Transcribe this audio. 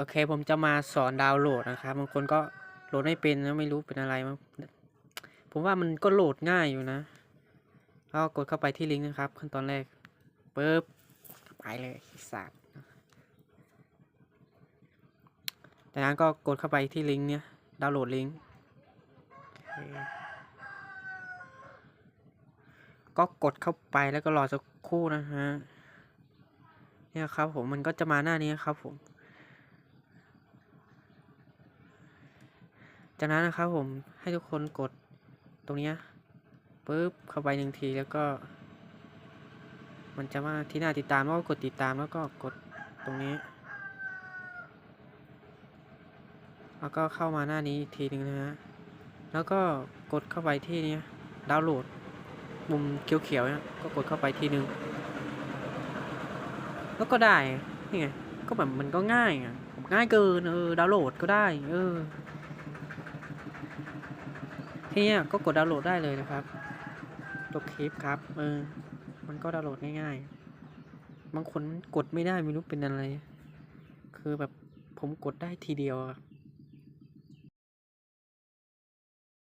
โอเคผมจะมาสอนดาวน์โหลดนะครับบางคนก็โหลดไม่เป็นนะไม่รู้เป็นอะไรมั้งผมว่ามันก็โหลดง่ายอยู่นะก็กดเข้าไปที่ลิงก์นะครับขั้นตอนแรกปึ๊บไปเลยสัตว์จากนั้นก็กดเข้าไปที่ลิงก์เนี้ยดาวน์โหลดลิงก์ก็กดเข้าไปแล้วก็รอสักครู่นะฮะเนี่ยครับผมมันก็จะมาหน้านี้ครับผม จากนั้นนะครับผมให้ทุกคนกดตรงนี้ปุ๊บเข้าไปหนึ่งทีแล้วก็ มันจะมาที่หน้าติดตามแล้วก็กดติดตามแล้วก็กดตรงนี้ แล้วก็เข้ามาหน้านี้อีกทีหนึ่งนะฮะแล้วก็กดเข้าไปที่นี้ดาวน์โหลดมุมเขียวๆเนี่ยก็กดเข้าไปทีหนึ่งแล้วก็ได้นี่ไงก็แบบมันก็ง่ายอะง่ายเกินเออดาวน์โหลดก็ได้ เออ เนี้ยก็กดดาวน์โหลดได้เลยนะครับตัวคลิปครับ เออ มันก็ดาวน์โหลดง่ายๆ บางคนกดไม่ได้ไม่รู้เป็นอะไร คือแบบผมกดได้ทีเดียวครับ